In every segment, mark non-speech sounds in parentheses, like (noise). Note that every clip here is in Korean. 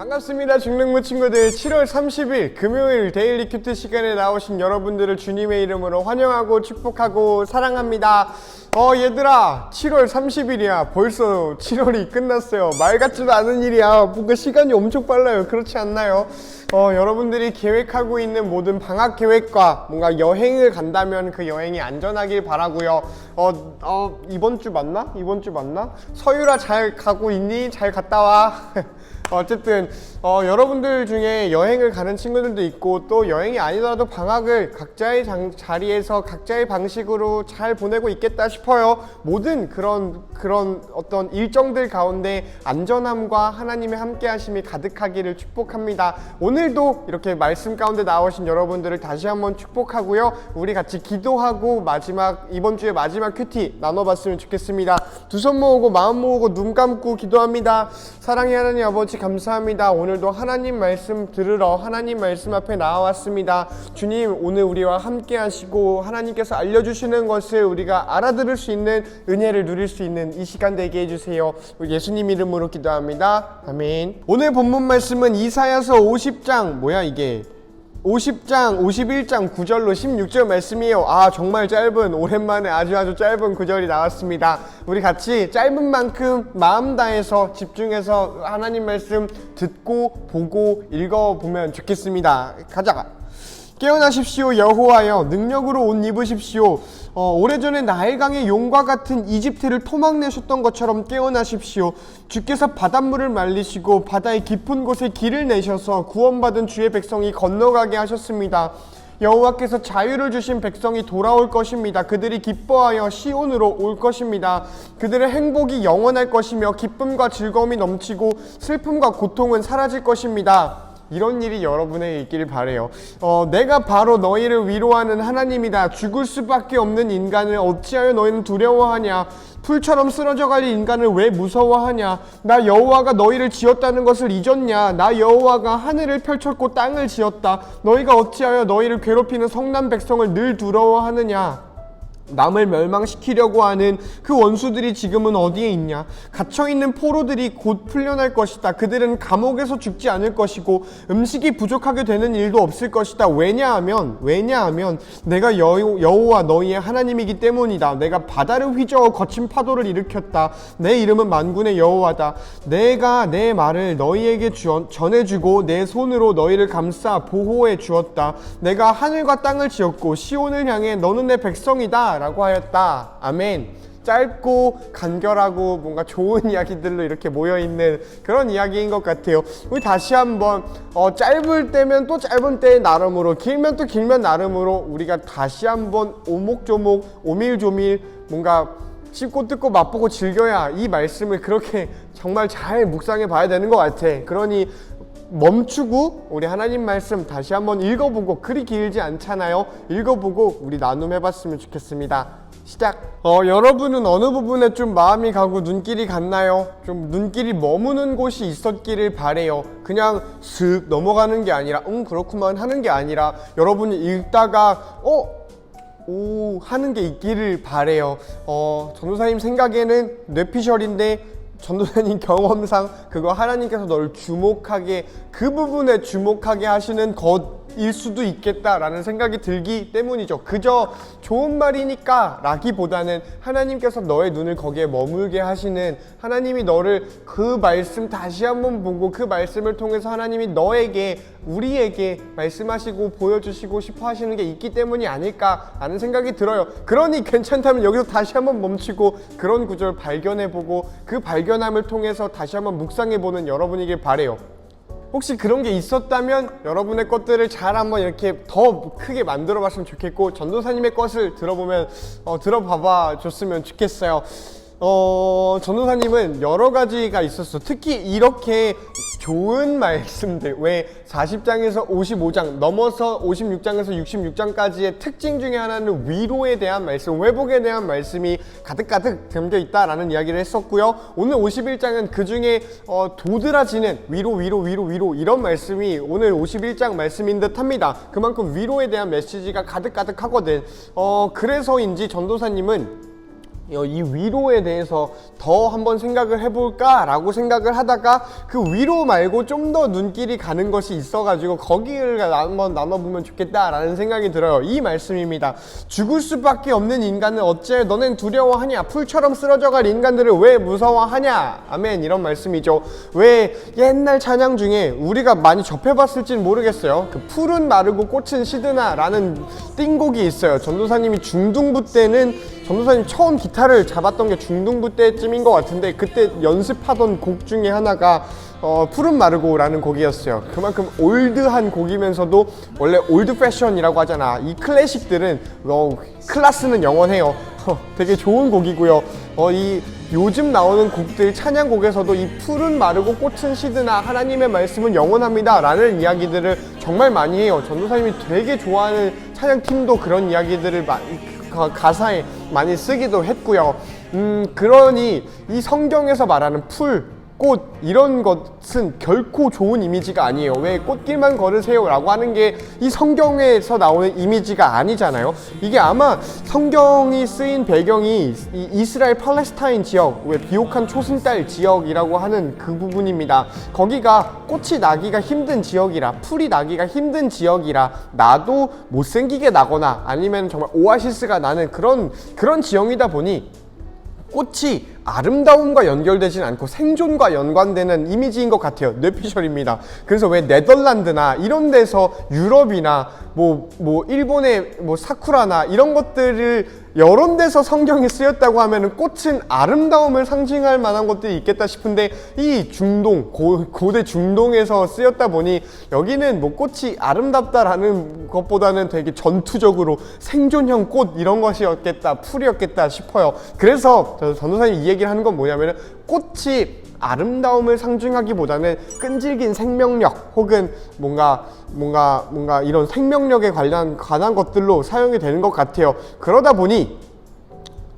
반갑습니다 중능무 친구들 7월 30일 금요일 데일리 큐트 시간에 나오신 여러분들을 주님의 이름으로 환영하고 축복하고 사랑합니다 어 얘들아 7월 30일이야 벌써 7월이 끝났어요 말 같지도 않은 일이야 뭔가 시간이 엄청 빨라요 그렇지 않나요? 어 여러분들이 계획하고 있는 모든 방학 계획과 뭔가 여행을 간다면 그 여행이 안전하길 바라고요 어, 어 이번 주 맞나? 이번 주 맞나? 서유라 잘 가고 있니? 잘 갔다 와 (laughs) 어쨌든 어, 여러분들 중에 여행을 가는 친구들도 있고 또 여행이 아니더라도 방학을 각자의 장- 자리에서 각자의 방식으로 잘 보내고 있겠다 싶어요. 모든 그런 그런 어떤 일정들 가운데 안전함과 하나님의 함께하심이 가득하기를 축복합니다. 오늘도 이렇게 말씀 가운데 나오신 여러분들을 다시 한번 축복하고요. 우리 같이 기도하고 마지막 이번 주에 마지막 큐티 나눠봤으면 좋겠습니다. 두 손 모으고 마음 모으고 눈 감고 기도합니다. 사랑의 하나님 아버지 감사합니다. 오늘도 하나님 말씀 들으러 하나님 말씀 앞에 나와왔습니다. 주님 오늘 우리와 함께 하시고 하나님께서 알려주시는 것을 우리가 알아들을 수 있는 은혜를 누릴 수 있는 이 시간 되게 해주세요. 예수님 이름으로 기도합니다. 아멘. 오늘 본문 말씀은 이사야서 50장 뭐야 이게 50장, 51장 9절로 16절 말씀이에요. 아, 정말 짧은, 오랜만에 아주 아주 짧은 구절이 나왔습니다. 우리 같이 짧은 만큼 마음 다해서 집중해서 하나님 말씀 듣고 보고 읽어보면 좋겠습니다. 가자. 깨어나십시오 여호와여 능력으로 옷 입으십시오 어, 오래전에 나일강의 용과 같은 이집트를 토막내셨던 것처럼 깨어나십시오 주께서 바닷물을 말리시고 바다의 깊은 곳에 길을 내셔서 구원받은 주의 백성이 건너가게 하셨습니다 여호와께서 자유를 주신 백성이 돌아올 것입니다. 그들이 기뻐하여 시온으로 올 것입니다. 그들의 행복이 영원할 것이며 기쁨과 즐거움이 넘치고 슬픔과 고통은 사라질 것입니다. 이런 일이 여러분에게 있기를 바래요. 어, 내가 바로 너희를 위로하는 하나님이다. 죽을 수밖에 없는 인간을 어찌하여 너희는 두려워하냐? 풀처럼 쓰러져 갈 인간을 왜 무서워하냐? 나 여호와가 너희를 지었다는 것을 잊었냐? 나 여호와가 하늘을 펼쳤고 땅을 지었다. 너희가 어찌하여 너희를 괴롭히는 성난 백성을 늘 두려워하느냐? 남을 멸망시키려고 하는 그 원수들이 지금은 어디에 있냐? 갇혀있는 포로들이 곧 풀려날 것이다. 그들은 감옥에서 죽지 않을 것이고 음식이 부족하게 되는 일도 없을 것이다. 왜냐하면 왜냐하면 내가 여호, 여호와 너희의 하나님이기 때문이다. 내가 바다를 휘저어 거친 파도를 일으켰다. 내 이름은 만군의 여호와다. 내가 내 말을 너희에게 전해주고 내 손으로 너희를 감싸 보호해 주었다. 내가 하늘과 땅을 지었고 시온을 향해 너는 내 백성이다. 라고 하였다. 아멘. 짧고 간결하고 뭔가 좋은 (laughs) 이야기들로 이렇게 모여 있는 그런 이야기인 것 같아요. 우리 다시 한번 어, 짧을 때면 또 짧은 때의 나름으로 길면 또 길면 나름으로 우리가 다시 한번 오목조목 오밀조밀 뭔가 씹고 뜯고 맛보고 즐겨야 이 말씀을 그렇게 (laughs) 정말 잘 묵상해 봐야 되는 것 같아. 그러니 멈추고 우리 하나님 말씀 다시 한번 읽어보고 그리 길지 않잖아요. 읽어보고 우리 나눔해봤으면 좋겠습니다. 시작. 어 여러분은 어느 부분에 좀 마음이 가고 눈길이 갔나요? 좀 눈길이 머무는 곳이 있었기를 바래요. 그냥 슥 넘어가는 게 아니라 응 그렇구만 하는 게 아니라 여러분이 읽다가 어 오 하는 게 있기를 바래요. 어 전도사님 생각에는 뇌피셜인데 전도사님 경험상 그거 하나님께서 너를 주목하게 그 부분에 주목하게 하시는 것 일 수도 있겠다라는 생각이 들기 때문이죠. 그저 좋은 말이니까 라기보다는 하나님께서 너의 눈을 거기에 머물게 하시는 하나님이 너를 그 말씀 다시 한번 보고 그 말씀을 통해서 하나님이 너에게 우리에게 말씀하시고 보여주시고 싶어 하시는 게 있기 때문이 아닐까라는 생각이 들어요. 그러니 괜찮다면 여기서 다시 한번 멈추고 그런 구절 발견해보고 그 발견함을 통해서 다시 한번 묵상해보는 여러분이길 바래요. 혹시 그런 게 있었다면 여러분의 것들을 잘 한번 이렇게 더 크게 만들어 봤으면 좋겠고 전도사님의 것을 들어보면 어, 들어봐봐 줬으면 좋겠어요. 어, 전도사님은 여러 가지가 있었어. 특히 이렇게 좋은 말씀들, 왜 40장에서 55장, 넘어서 56장에서 66장까지의 특징 중에 하나는 위로에 대한 말씀, 회복에 대한 말씀이 가득가득 담겨 있다라는 이야기를 했었고요. 오늘 51장은 그 중에 어, 도드라지는 위로, 위로, 위로, 위로 이런 말씀이 오늘 51장 말씀인 듯 합니다. 그만큼 위로에 대한 메시지가 가득가득 하거든. 어, 그래서인지 전도사님은 어, 이 위로에 대해서 더 한번 생각을 해볼까라고 생각을 하다가 그 위로 말고 좀 더 눈길이 가는 것이 있어가지고 거기를 한번 나눠보면 좋겠다라는 생각이 들어요. 이 말씀입니다. 죽을 수밖에 없는 인간은 어째 너넨 두려워하냐? 풀처럼 쓰러져갈 인간들을 왜 무서워하냐? 아멘 이런 말씀이죠. 왜 옛날 찬양 중에 우리가 많이 접해봤을진 모르겠어요. 그 풀은 마르고 꽃은 시드나라는 띵곡이 있어요. 전도사님이 중등부 때는 전도사님 처음 기타 를 잡았던 게 중등부 때쯤인 것 같은데 그때 연습하던 곡 중에 하나가 어, 푸른 마르고라는 곡이었어요. 그만큼 올드한 곡이면서도 원래 올드 패션이라고 하잖아. 이 클래식들은 어, 클라스는 영원해요. 어, 되게 좋은 곡이고요. 어, 이 요즘 나오는 곡들 찬양곡에서도 이 푸른 마르고 꽃은 시드나 하나님의 말씀은 영원합니다 라는 이야기들을 정말 많이 해요. 전도사님이 되게 좋아하는 찬양팀도 그런 이야기들을 마, 가- 가사에 많이 쓰기도 했고요. 음, 그러니 이 성경에서 말하는 풀, 꽃 이런 것은 결코 좋은 이미지가 아니에요. 왜 꽃길만 걸으세요라고 하는 게 이 성경에서 나오는 이미지가 아니잖아요. 이게 아마 성경이 쓰인 배경이 이 이스라엘 팔레스타인 지역, 왜 비옥한 초승달 지역이라고 하는 그 부분입니다. 거기가 꽃이 나기가 힘든 지역이라 풀이 나기가 힘든 지역이라 나도 못생기게 나거나 아니면 정말 오아시스가 나는 그런 그런 지형이다 보니 꽃이 아름다움과 연결되진 않고 생존과 연관되는 이미지인 것 같아요. 뇌피셜입니다. 그래서 왜 네덜란드나 이런 데서 유럽이나 뭐, 뭐, 일본의 뭐 사쿠라나 이런 것들을 여러 데서 성경에 쓰였다고 하면은 꽃은 아름다움을 상징할 만한 것들이 있겠다 싶은데 이 중동, 고, 고대 중동에서 쓰였다 보니 여기는 뭐 꽃이 아름답다라는 것보다는 되게 전투적으로 생존형 꽃 이런 것이었겠다, 풀이었겠다 싶어요. 그래서 저 전도사님 이 얘기를 하는 건 뭐냐면은 꽃이 아름다움을 상징하기보다는 끈질긴 생명력 혹은 뭔가 뭔가 뭔가 이런 생명력에 관련 관한 것들로 사용이 되는 것 같아요. 그러다 보니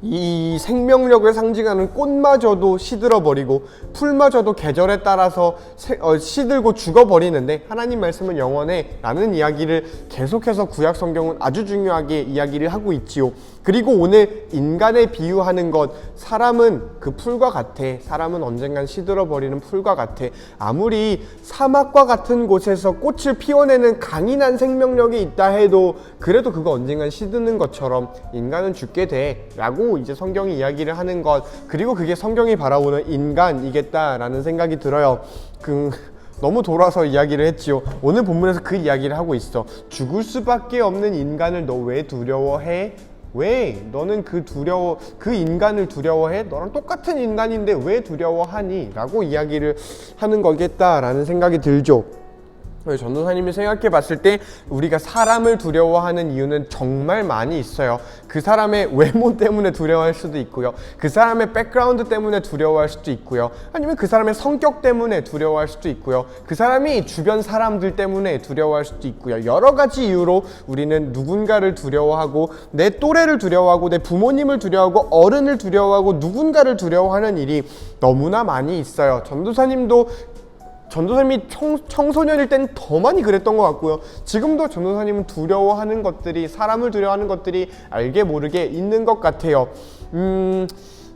이 생명력을 상징하는 꽃마저도 시들어 버리고 풀마저도 계절에 따라서 세- 어, 시들고 죽어 버리는데 하나님 말씀은 영원해 라는 이야기를 계속해서 구약 성경은 아주 중요하게 이야기를 하고 있지요. 그리고 오늘 인간에 비유하는 것 사람은 그 풀과 같아. 사람은 언젠간 시들어 버리는 풀과 같아. 아무리 사막과 같은 곳에서 꽃을 피워내는 강인한 생명력이 있다 해도 그래도 그거 언젠간 시드는 것처럼 인간은 죽게 돼라고 이제 성경이 이야기를 하는 것 그리고 그게 성경이 바라보는 인간이겠다라는 생각이 들어요. 그 너무 돌아서 이야기를 했지요. 오늘 본문에서 그 이야기를 하고 있어. 죽을 수밖에 없는 인간을 너 왜 두려워해? 왜 너는 그 두려워 그 인간을 두려워해? 너랑 똑같은 인간인데 왜 두려워하니? 라고 이야기를 하는 거겠다라는 생각이 들죠. 왜 전도사님이 생각해 봤을 때 우리가 사람을 두려워하는 이유는 정말 많이 있어요. 그 사람의 외모 때문에 두려워할 수도 있고요. 그 사람의 백그라운드 때문에 두려워할 수도 있고요. 아니면 그 사람의 성격 때문에 두려워할 수도 있고요. 그 사람이 주변 사람들 때문에 두려워할 수도 있고요. 여러 가지 이유로 우리는 누군가를 두려워하고 내 또래를 두려워하고 내 부모님을 두려워하고 어른을 두려워하고 누군가를 두려워하는 일이 너무나 많이 있어요. 전도사님도 전도사님이 청, 청소년일 땐 더 많이 그랬던 것 같고요. 지금도 전도사님은 두려워하는 것들이 사람을 두려워하는 것들이 알게 모르게 있는 것 같아요. 음,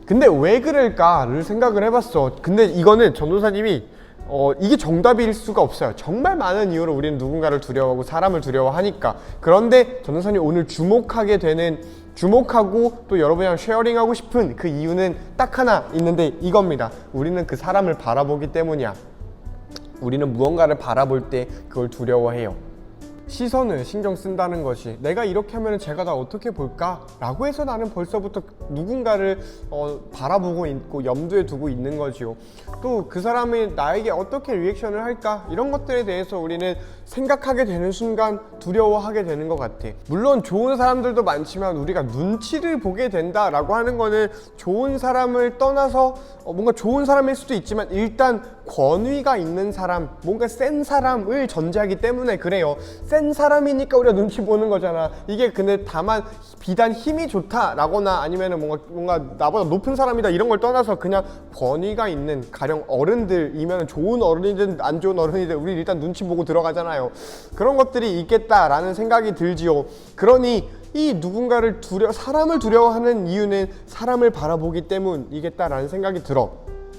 근데 왜 그럴까를 생각을 해봤어. 근데 이거는 전도사님이 어, 이게 정답일 수가 없어요. 정말 많은 이유로 우리는 누군가를 두려워하고 사람을 두려워하니까. 그런데 전도사님 오늘 주목하게 되는 주목하고 또 여러분이랑 쉐어링하고 싶은 그 이유는 딱 하나 있는데 이겁니다. 우리는 그 사람을 바라보기 때문이야. 우리는 무언가를 바라볼 때 그걸 두려워해요. 시선을 신경 쓴다는 것이 내가 이렇게 하면 제가 나 어떻게 볼까? 라고 해서 나는 벌써부터 누군가를 어, 바라보고 있고 염두에 두고 있는 거지요. 또 그 사람이 나에게 어떻게 리액션을 할까? 이런 것들에 대해서 우리는 생각하게 되는 순간 두려워하게 되는 것 같아. 물론 좋은 사람들도 많지만 우리가 눈치를 보게 된다라고 하는 거는 좋은 사람을 떠나서 어, 뭔가 좋은 사람일 수도 있지만 일단 권위가 있는 사람, 뭔가 센 사람을 전제하기 때문에 그래요. 센 사람이니까 우리가 눈치 보는 거잖아. 이게 근데 다만 비단 힘이 좋다라거나 아니면은 뭔가 뭔가 나보다 높은 사람이다 이런 걸 떠나서 그냥 권위가 있는 가령 어른들이면 좋은 어른이든 안 좋은 어른이든 우리 일단 눈치 보고 들어가잖아요. 그런 것들이 있겠다라는 생각이 들지요. 그러니 이 누군가를 두려 사람을 두려워하는 이유는 사람을 바라보기 때문이겠다라는 생각이 들어.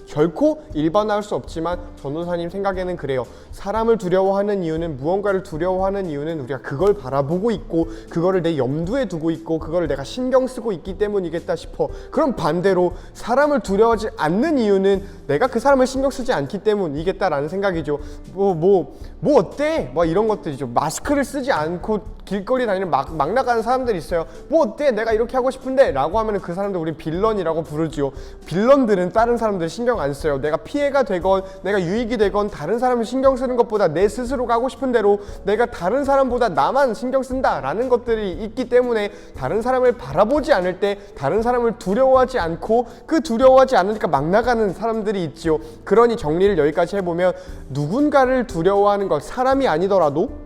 결코 일반화할 수 없지만 전도사님 생각에는 그래요. 사람을 두려워하는 이유는 무언가를 두려워하는 이유는 우리가 그걸 바라보고 있고 그거를 내 염두에 두고 있고 그거를 내가 신경 쓰고 있기 때문이겠다 싶어. 그럼 반대로 사람을 두려워하지 않는 이유는 내가 그 사람을 신경 쓰지 않기 때문이겠다라는 생각이죠. 뭐 뭐뭐 어때? 뭐 이런 것들이죠. 마스크를 쓰지 않고 길거리 다니는 막, 막 나가는 사람들이 있어요. 뭐 어때? 내가 이렇게 하고 싶은데? 라고 하면 그 사람들 우리 빌런이라고 부르지요. 빌런들은 다른 사람들 신경 안 써요. 내가 피해가 되건 내가 유익이 되건 다른 사람을 신경 쓰는 것보다 내 스스로가 하고 싶은 대로 내가 다른 사람보다 나만 신경 쓴다 라는 것들이 있기 때문에 다른 사람을 바라보지 않을 때 다른 사람을 두려워하지 않고 그 두려워하지 않으니까 막 나가는 사람들이 있지요. 그러니 정리를 여기까지 해보면 누군가를 두려워하는 것 사람이 아니더라도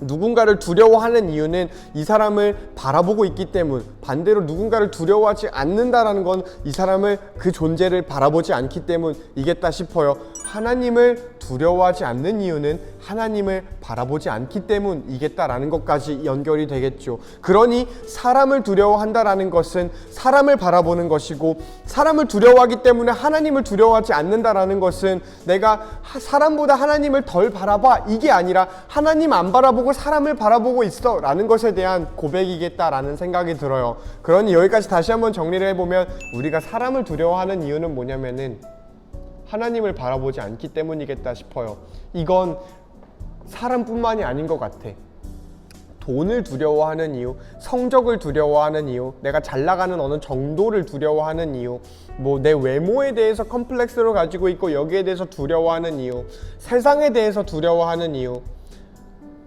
누군가를 두려워하는 이유는 이 사람을 바라보고 있기 때문 반대로 누군가를 두려워하지 않는다라는 건 이 사람을 그 존재를 바라보지 않기 때문이겠다 싶어요 하나님을 두려워하지 않는 이유는 하나님을 바라보지 않기 때문이겠다라는 것까지 연결이 되겠죠. 그러니 사람을 두려워한다라는 것은 사람을 바라보는 것이고 사람을 두려워하기 때문에 하나님을 두려워하지 않는다라는 것은 내가 하- 사람보다 하나님을 덜 바라봐. 이게 아니라 하나님 안 바라보고 사람을 바라보고 있어 라는 것에 대한 고백이겠다라는 생각이 들어요. 그러니 여기까지 다시 한번 정리를 해보면 우리가 사람을 두려워하는 이유는 뭐냐면은 하나님을 바라보지 않기 때문이겠다 싶어요 이건 사람뿐만이 아닌 것 같아 돈을 두려워하는 이유, 성적을 두려워하는 이유, 내가 잘 나가는 어느 정도를 두려워하는 이유, 뭐 내 외모에 대해서 컴플렉스를 가지고 있고 여기에 대해서 두려워하는 이유, 세상에 대해서 두려워하는 이유,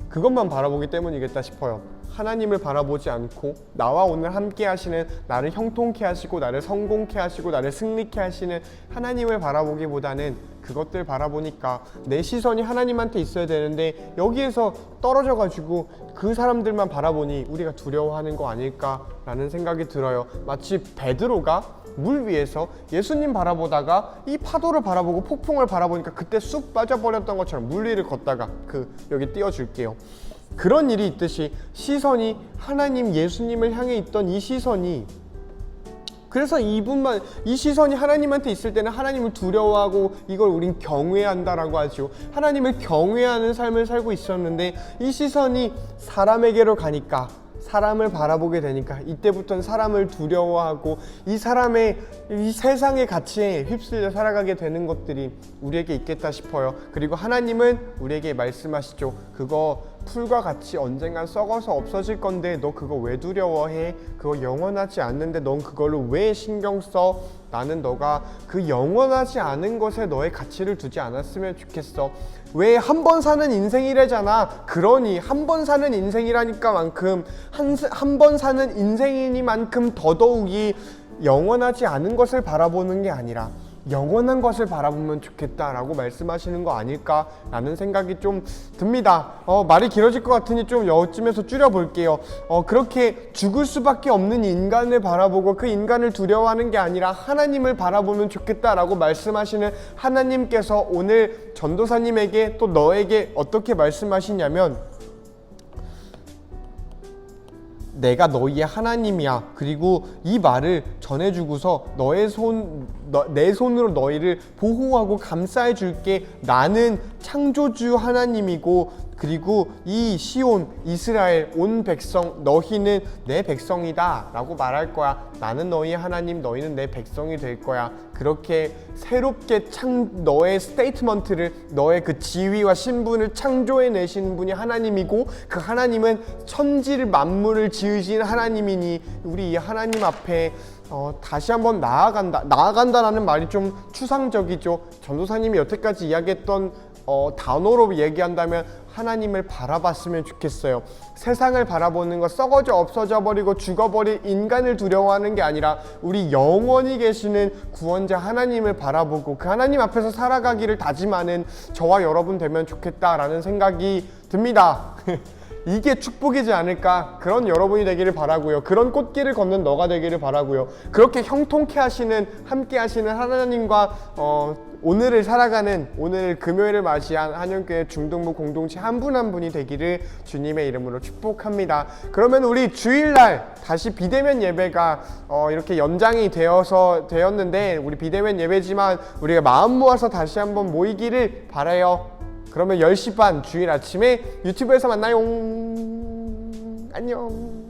그것만 바라보기 때문이겠다 싶어요. 하나님을 바라보지 않고 나와 오늘 함께 하시는 나를 형통케 하시고 나를 성공케 하시고 나를 승리케 하시는 하나님을 바라보기보다는 그것들 바라보니까 내 시선이 하나님한테 있어야 되는데 여기에서 떨어져 가지고 그 사람들만 바라보니 우리가 두려워하는 거 아닐까라는 생각이 들어요. 마치 베드로가 물 위에서 예수님 바라보다가 이 파도를 바라보고 폭풍을 바라보니까 그때 쑥 빠져버렸던 것처럼 물 위를 걷다가 그 여기 띄워줄게요. 그런 일이 있듯이 시선이 하나님 예수님을 향해 있던 이 시선이 그래서 이분만 이 시선이 하나님한테 있을 때는 하나님을 두려워하고 이걸 우린 경외한다라고 하죠. 하나님을 경외하는 삶을 살고 있었는데 이 시선이 사람에게로 가니까 사람을 바라보게 되니까 이때부터는 사람을 두려워하고 이 사람의 이 세상의 가치에 휩쓸려 살아가게 되는 것들이 우리에게 있겠다 싶어요. 그리고 하나님은 우리에게 말씀하시죠. 그거 풀과 같이 언젠간 썩어서 없어질 건데 너 그거 왜 두려워해? 그거 영원하지 않는데 넌 그걸로 왜 신경 써? 나는 너가 그 영원하지 않은 것에 너의 가치를 두지 않았으면 좋겠어. 왜 한 번 사는 인생이래잖아. 그러니 한 번 사는 인생이라니까만큼 한번 사는 인생이니만큼 더더욱이 영원하지 않은 것을 바라보는 게 아니라 영원한 것을 바라보면 좋겠다라고 말씀하시는 거 아닐까라는 생각이 좀 듭니다. 어, 말이 길어질 것 같으니 좀 여쯤에서 줄여볼게요. 어, 그렇게 죽을 수밖에 없는 인간을 바라보고 그 인간을 두려워하는 게 아니라 하나님을 바라보면 좋겠다라고 말씀하시는 하나님께서 오늘 전도사님에게 또 너에게 어떻게 말씀하시냐면 내가 너희의 하나님이야. 그리고 이 말을 전해주고서 너의 손, 너, 내 손으로 너희를 보호하고 감싸해 줄게. 나는 창조주 하나님이고, 그리고 이 시온, 이스라엘, 온 백성, 너희는 내 백성이다. 라고 말할 거야. 나는 너희의 하나님, 너희는 내 백성이 될 거야. 그렇게 새롭게 창, 너의 스테이트먼트를, 너의 그 지위와 신분을 창조해 내시는 분이 하나님이고, 그 하나님은 천지를 만물을 지으신 하나님이니, 우리 이 하나님 앞에 어, 다시 한번 나아간다. 나아간다라는 말이 좀 추상적이죠. 전도사님이 여태까지 이야기했던 어, 단어로 얘기한다면 하나님을 바라봤으면 좋겠어요. 세상을 바라보는 거 썩어져 없어져 버리고 죽어버릴 인간을 두려워하는 게 아니라 우리 영원히 계시는 구원자 하나님을 바라보고 그 하나님 앞에서 살아가기를 다짐하는 저와 여러분 되면 좋겠다라는 생각이 듭니다. (laughs) 이게 축복이지 않을까 그런 여러분이 되기를 바라고요 그런 꽃길을 걷는 너가 되기를 바라고요 그렇게 형통케 하시는 함께 하시는 하나님과 어, 오늘을 살아가는 오늘 금요일을 맞이한 한영교회 중동부 공동체 한 분 한 분이 되기를 주님의 이름으로 축복합니다 그러면 우리 주일날 다시 비대면 예배가 어, 이렇게 연장이 되어서 되었는데 우리 비대면 예배지만 우리가 마음 모아서 다시 한번 모이기를 바라요 그러면 10시 반 주일 아침에 유튜브에서 만나요. 안녕.